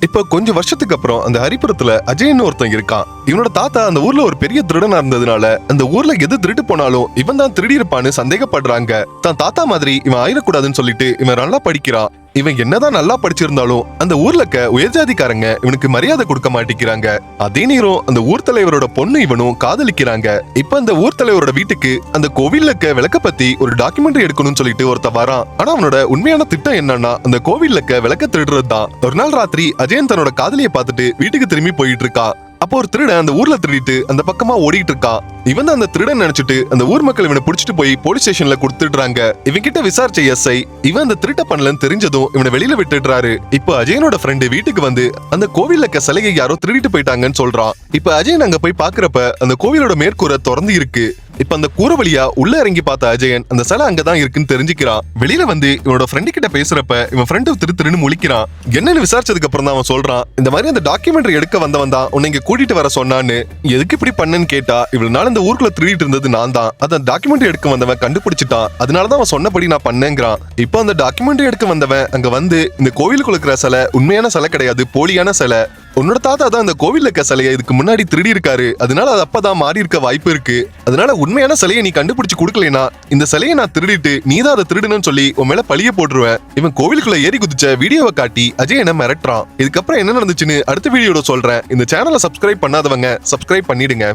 இப்ப கொஞ்சம் வருஷத்துக்கு அப்புறம் அந்த ஹரிபுரத்துல அஜயன் ஒருத்தன் இருக்கான். இவனோட தாத்தா அந்த ஊர்ல ஒரு பெரிய திருடனா இருந்ததுனால அந்த ஊர்ல எது திருட்டு போனாலும் இவன் தான் திருடி இருப்பான்னு சந்தேகப்படுறாங்க. தன் தாத்தா மாதிரி இவன் ஆயிடக்கூடாதுன்னு சொல்லிட்டு இவன் நல்லா படிக்கிறான். இவன் என்னதான் நல்லா படிச்சிருந்தாலும் அந்த ஊர்ல இருக்க உயர்ஜாதிக்காரங்க இவனுக்கு மரியாதை கொடுக்க மாட்டேங்கிறாங்க. அதே நேரம் அந்த ஊர் தலைவரோட பொண்ணு இவனும் காதலிக்கிறாங்க. இப்ப அந்த ஊர் தலைவரோட வீட்டுக்கு அந்த கோவில்ல இருக்க விளக்க பத்தி ஒரு டாக்குமெண்ட்ரி எடுக்கணும்னு சொல்லிட்டு ஒருத்த வரான். ஆனா அவனோட உண்மையான திட்டம் என்னன்னா அந்த கோவில்ல இருக்க விளக்க திருடுறது தான் ஒரு நாள் ராத்திரி அஜயன் தன்னோட காதலியை பார்த்துட்டு வீட்டுக்கு திரும்பி போயிட்டு இருக்கான் அப்போ ஒரு திருடன் அந்த ஊர்ல திருடிட்டு அந்த பக்கமா ஓடிட்டு இருக்கான் இவன் தான் அந்த திருடன் நினைச்சிட்டு அந்த ஊர் மக்கள் இவனை புடிச்சிட்டு போய் போலீஸ் ஸ்டேஷன்ல கொடுத்துடுறாங்க. இவன் கிட்ட விசாரிச்ச எஸ்ஐ இவன் அந்த திருட்ட பண்ணலன்னு தெரிஞ்சதும் இவனை வெளியில விட்டுடுறாரு. இப்போ அஜயனோட ஃப்ரெண்டு வீட்டுக்கு வந்து அந்த கோவில்ல இருக்க சிலையை யாரோ திருடிட்டு போயிட்டாங்கன்னு சொல்றான். இப்போ அஜயன் அங்க போய் பாக்குறப்ப அந்த கோவிலோட மேற்கூரை திறந்து இருக்கு. இப்ப அந்த கூரை வழியா உள்ள இறங்கி பார்த்த அஜயன் அந்த சிலை அங்கதான் இருக்குன்னு தெரிஞ்சுக்கிறான். வெளியில வந்து இவனோட ஃப்ரெண்டு கிட்ட பேசுறப்ப இவன் ஃப்ரெண்டு திரு திருன்னு முழிக்கிறான். என்னன்னு விசாரிச்சதுக்கு அப்புறம் தான் அவன் சொல்றான் இந்த மாதிரி அந்த டாக்குமெண்ட்ரி எடுக்க வந்தவன் தான் உன்னை இங்க கூட்டிட்டு வர சொன்னான்னு. எதுக்கு இப்படி பண்ணேன்னு கேட்டா இவ்வளவு நாள் இந்த ஊருக்குள்ள திருடிட்டு இருந்தது நான் தான். அந்த டாக்குமெண்ட்ரி எடுக்க வந்தவன் கண்டுபிடிச்சிட்டான். அதனாலதான் அவன் சொன்னபடி நான் பண்ணேங்கிறான். இப்போ அந்த டாக்குமெண்ட்ரி எடுக்க வந்தவன் அங்க வந்து இந்த கோவிலுக்குள்ள இருக்கிற சிலை உண்மையான சிலை கிடையாது போலியான சிலை. உன்னோட தாத்தா தான் அந்த கோவில்ல இருக்க சிலையை இதுக்கு முன்னாடி திருடி இருக்காரு அதனால அது அப்பதான் மாறி இருக்க வாய்ப்பு இருக்கு. அதனால உண்மையான சிலையை நீ கண்டுபிடிச்சு கொடுக்கலனா இந்த சிலையை நான் திருடிட்டு நீ தான் அதை திருடுன்னு சொல்லி உன் மேல பழிய போட்டுருவேன். இவன் கோவிலுக்குள்ள ஏறி குதிச்ச வீடியோவை காட்டி அஜய் என்ன மிரட்டுறான். இதுக்கப்புறம் என்ன நடந்துச்சுன்னு அடுத்த வீடியோட சொல்றேன். இந்த சேனலை சப்ஸ்கிரைப் பண்ணாதவங்க சப்ஸ்கிரைப் பண்ணிடுங்க.